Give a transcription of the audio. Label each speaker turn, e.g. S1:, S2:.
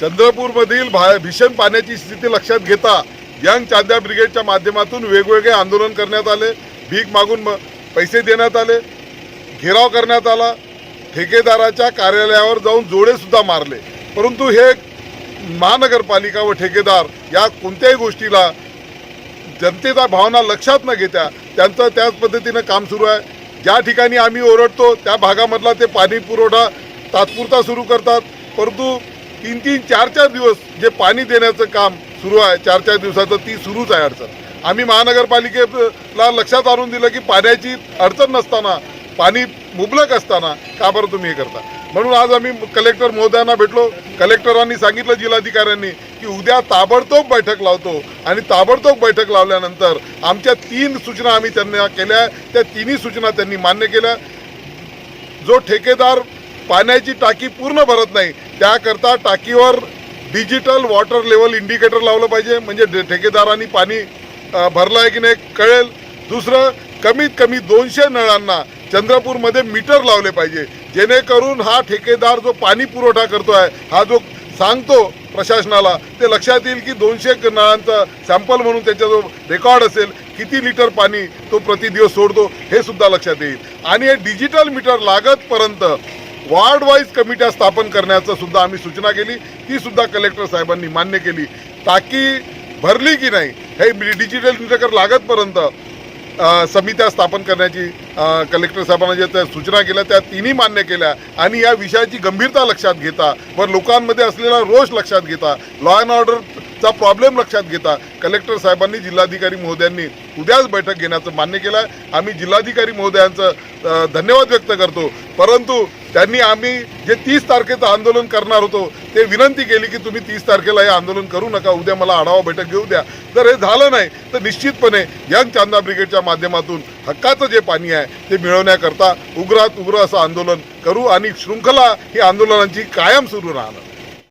S1: चंद्रपूरमधील भा भीषण पाण्याची स्थिती लक्षात घेता यंग चांद्या ब्रिगेडच्या माध्यमातून वेगवेगळे आंदोलन करण्यात आले. भीक मागून म- पैसे देण्यात आले. घेराव करण्यात आला. ठेकेदाराच्या कार्यालयावर जाऊन जोडेसुद्धा मारले. परंतु हे महानगरपालिका व ठेकेदार या कोणत्याही गोष्टीला जनतेचा भावना लक्षात न घेता त्यांचं त्याच पद्धतीनं काम सुरू आहे. ज्या ठिकाणी आम्ही ओरडतो त्या भागामधला ते पाणी पुरवठा तात्पुरता सुरू करतात. परंतु तीन तीन चार चार दिवस जे पाणी देण्याचं काम सुरू आहे चार चार दिवसाचं ती सुरूच आहे अडचण. आम्ही महानगरपालिकेला लक्षात आणून दिलं की पाण्याची अडचण नसताना पाणी मुबलक असताना का बरं तुम्ही हे करता? म्हणून आज आम्ही कलेक्टर महोदयांना भेटलो. कलेक्टरांनी सांगितलं जिल्हाधिकाऱ्यांनी की उद्या ताबडतोब बैठक लावतो. आणि ताबडतोब बैठक लावल्यानंतर आमच्या तीन सूचना आम्ही त्यांना केल्या. त्या तिन्ही सूचना त्यांनी मान्य केल्या. जो ठेकेदार पाण्याची टाकी पूर्ण भरत नाही त्याकरता टाकीवर डिजिटल वॉटर लेवल इंडिकेटर लावलं पाहिजे. म्हणजे ठेकेदारांनी पाणी भरलं आहे की नाही कळेल. दुसरं कमीत कमी दोनशे नळांना चंद्रपूरमध्ये मीटर लावले पाहिजे. जेणेकरून हा ठेकेदार जो पाणी पुरवठा करतो आहे हा जो सांगतो प्रशासनाला ते लक्षात येईल की दोनशे नळांचा सॅम्पल म्हणून त्याचा जो रेकॉर्ड असेल किती लिटर पाणी तो प्रतिदिवस सोडतो हे सुद्धा लक्षात येईल. आणि हे डिजिटल मीटर लागतपर्यंत वार्ड वाईज कमिट्या स्थापन करण्याचं सुद्धा आम्ही सूचना केली. ती सुद्धा कलेक्टर साहेबांनी मान्य केली. टाकी भरली की नाही हे डिजिटल मीटर लागतपर्यंत समित्या स्थापन करण्याची कलेक्टर साहेबांना ज्या त्या सूचना केल्या त्या तिन्ही मान्य केल्या. आणि या विषयाची गंभीरता लक्षात घेता व लोकांमध्ये असलेला रोष लक्षात घेता लॉ अँड ऑर्डरचा प्रॉब्लेम लक्षात घेता कलेक्टर साहेबांनी जिल्हाधिकारी महोदयांनी उद्याच बैठक घेण्याचं मान्य केलं आहे आम्ही जिल्हाधिकारी महोदयांचं धन्यवाद व्यक्त करतो. परंतु त्यांनी आम्ही जे तीस तारखेचं आंदोलन करणार होतो ते विनंती केली की तुम्ही तीस तारखेला हे आंदोलन करू नका उद्या मला आढावा बैठक घेऊ द्या. जर हे झालं नाही तर निश्चितपणे यंग चांदा ब्रिगेडच्या माध्यमातून हक्काचं जे पाणी आहे ते मिळवण्याकरता उग्रात उग्र असं आंदोलन करू आणि शृंखला ही आंदोलनांची कायम सुरू राहणार.